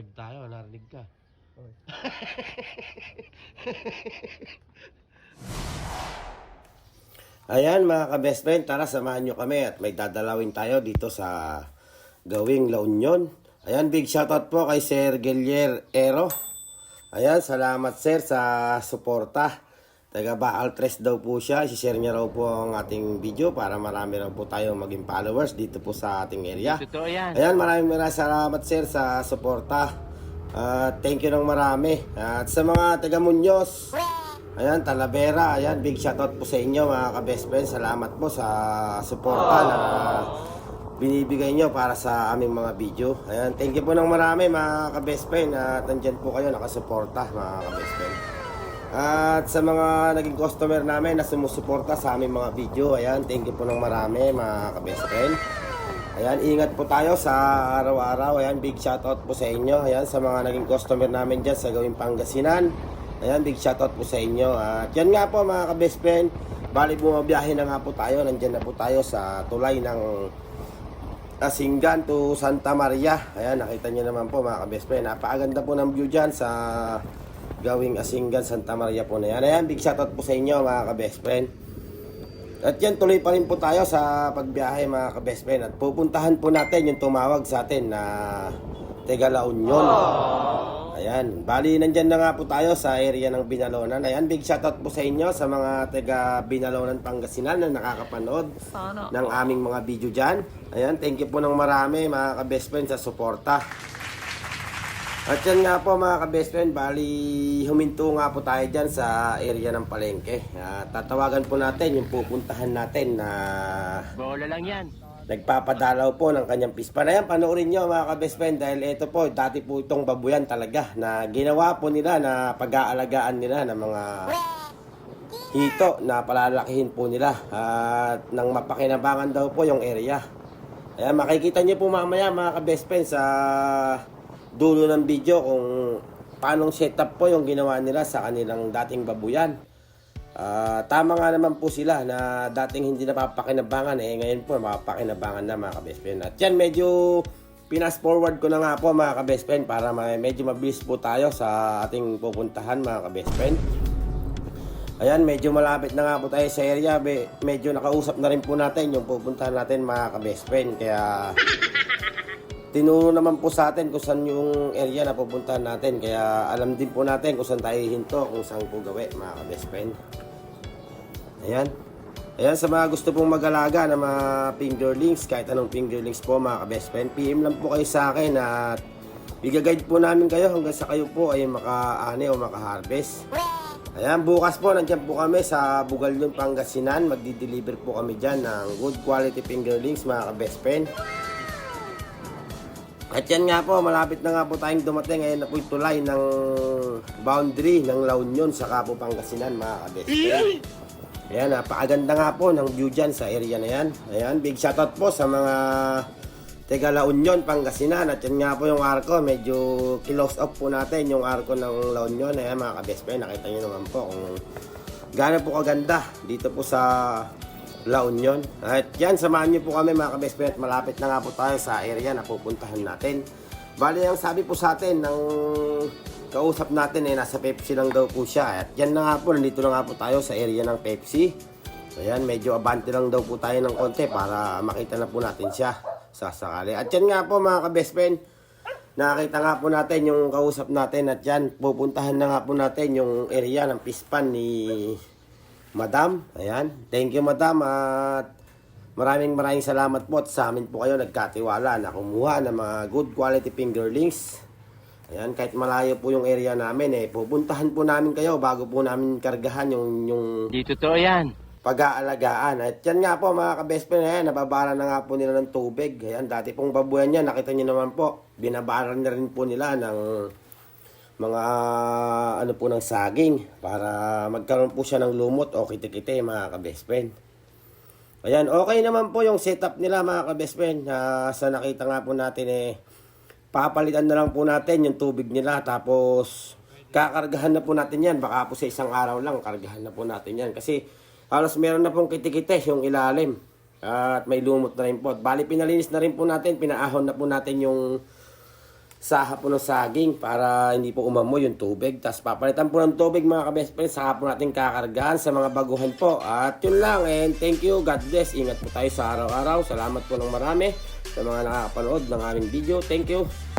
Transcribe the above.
Live tayo, narinig ka. Oy. Ayan mga ka-best friend, tara samahan nyo kami at may dadalawin tayo dito sa gawing La Union. Ayan, big shoutout po kay Sir Gelier Ero. Ayan, salamat sir sa suporta. Taga Baal Tres daw po siya. I-share niya raw po ang ating video para marami raw po tayo maging followers dito po sa ating area. Totoo yan. Ayan, maraming maraming salamat sir sa suporta. At thank you ng marami. At sa mga taga Muñoz, ayan, Talavera, ayan, big shoutout po sa inyo mga ka-best friends. Salamat po sa suporta na binibigay nyo para sa aming mga video. Ayan, thank you po ng marami mga ka-best friend. At nandyan po kayo nakasuporta mga ka-best friend. At sa mga naging customer namin na sumusuporta sa aming mga video, ayan, thank you po ng marami mga ka-best friend. Ayan, ingat po tayo sa araw-araw. Ayan, big shoutout po sa inyo. Ayan, sa mga naging customer namin dyan sa gawing Pangasinan. Ayan, big shoutout po sa inyo. At yan nga po mga ka-best friend. Bali bumabiyahe na nga po tayo. Nandyan na po tayo sa tulay ng Asingan to Santa Maria. Ayan, nakita niyo naman po mga ka-best friend. Napakaganda po ng view dyan sa gawing Asingan Santa Maria po na yan. Ayan, big shoutout po sa inyo mga ka-best friend. At yan, tuloy pa rin po tayo sa pagbiyahe mga ka-best friend. At pupuntahan po natin yung tumawag sa atin na Tega La Union. Ayan, bali nandyan na nga po tayo sa area ng Binalonan. Ayan, big shoutout po sa inyo sa mga taga Binalonan, Pangasinan na nakakapanood ng aming mga video dyan. Ayan, thank you po ng marami mga ka-best friend sa suporta. At yan nga po mga ka-best friend, bali huminto nga po tayo dyan sa area ng palengke. At tatawagan po natin yung pupuntahan natin na Bola lang yan. nagpapadalaw po ng kanyang pispa. Na yan, panoorin nyo mga ka-best friend dahil ito po, dati po itong babuyan talaga na ginawa po nila na pag-aalagaan nila ng mga hito na palalakihin po nila at nang mapakinabangan daw po yung area. Ayan, makikita nyo po mamaya mga ka-best friend sa dulo ng video kung paanong setup po yung ginawa nila sa kanilang dating babuyan. Ah, tama nga naman po sila na dating hindi napapakinabangan eh ngayon po mapapakinabangan na mga ka-best friend. At yan medyo pinas forward ko na nga po mga ka-best friend para medyo mabilis po tayo sa ating pupuntahan mga ka-best friend. Ayan, medyo malapit na nga po tayo sa area. Medyo nakausap na rin po natin yung pupuntahan natin mga ka-best friend. Kaya tinuro naman po sa atin kung saan yung area na pupuntahan natin. Kaya alam din po natin kung saan tayo hinto, kung saan po gawi mga ka-best friend. Ayan. Ayan, sa mga gusto pong mag-alaga ng mga fingerlings, kahit anong fingerlings po mga ka-best friend, PM lang po kayo sa akin at i-guide po namin kayo hanggang sa kayo po ay maka-ani o maka-harvest. Ayan, bukas po, nandiyan po kami sa Bugalyon, Pangasinan. Magdi-deliver po kami dyan ng good quality fingerlings mga ka-best friend. At yan nga po, malapit na nga po tayong dumating. Ngayon na po yung tulay ng boundary ng La Union sa Capo, Pangasinan mga ka-best friend. Ayan, napakaganda nga po ng view dyan sa area na yan. Ayan, big shoutout po sa mga Tega La Union, Pangasinan. At yan nga po yung arko. Medyo kilos off po natin yung arko ng La Union. Ayan mga ka-best friend, nakita nyo naman po kung gaano po kaganda dito po sa La Union. At yan, samahan nyo po kami mga ka-best friend. Malapit na nga po tayo sa area na pupuntahan natin. Bali, ang sabi po sa atin ng kausap natin eh, nasa Pepsi lang daw po siya. At yan na nga po, nandito na nga po tayo sa area ng Pepsi. Ayan, medyo abante lang daw po tayo ng konti para makita na po natin siya sa sakali. At yan nga po mga ka-best friend, nakakita nga po natin yung kausap natin at yan, pupuntahan na nga po natin yung area ng pispan ni Madam. Ayan, thank you Madam at maraming maraming salamat po at sa amin po kayo nagkatiwala na kumuha ng mga good quality fingerlings. Ayan, kahit malayo po yung area namin eh, pupuntahan po namin kayo bago po namin kargahan yung, yung Di totoo yan. pag-aalagaan. At yan nga po mga ka-best friend, ayan, nababara na nga po nila ng tubig. Ayan, dati pong babuyan yan, nakita nyo naman po, binabara na rin po nila ng mga ano po ng saging para magkaroon po siya ng lumot o kitikite mga ka-best friend. Ayan, okay naman po yung setup nila mga ka-best friend. Ah, sa nakita nga po natin eh, papalitan na lang po natin yung tubig nila tapos kakargahan na po natin yan. Baka po sa isang araw lang, kargahan na po natin yan. Kasi halos meron na pong kitikite yung ilalim. At may lumot na rin po. Bali, pinalinis na rin po natin, pinaahon na po natin yung saha po ng saging para hindi po umamoy yung tubig. Tapos papalitan po ng tubig mga ka-best friends. Saka po natin kakargaan sa mga baguhan po. At yun lang. And thank you. God bless. Ingat po tayo sa araw-araw. Salamat po ng marami sa mga nakakapanood ng aming video. Thank you.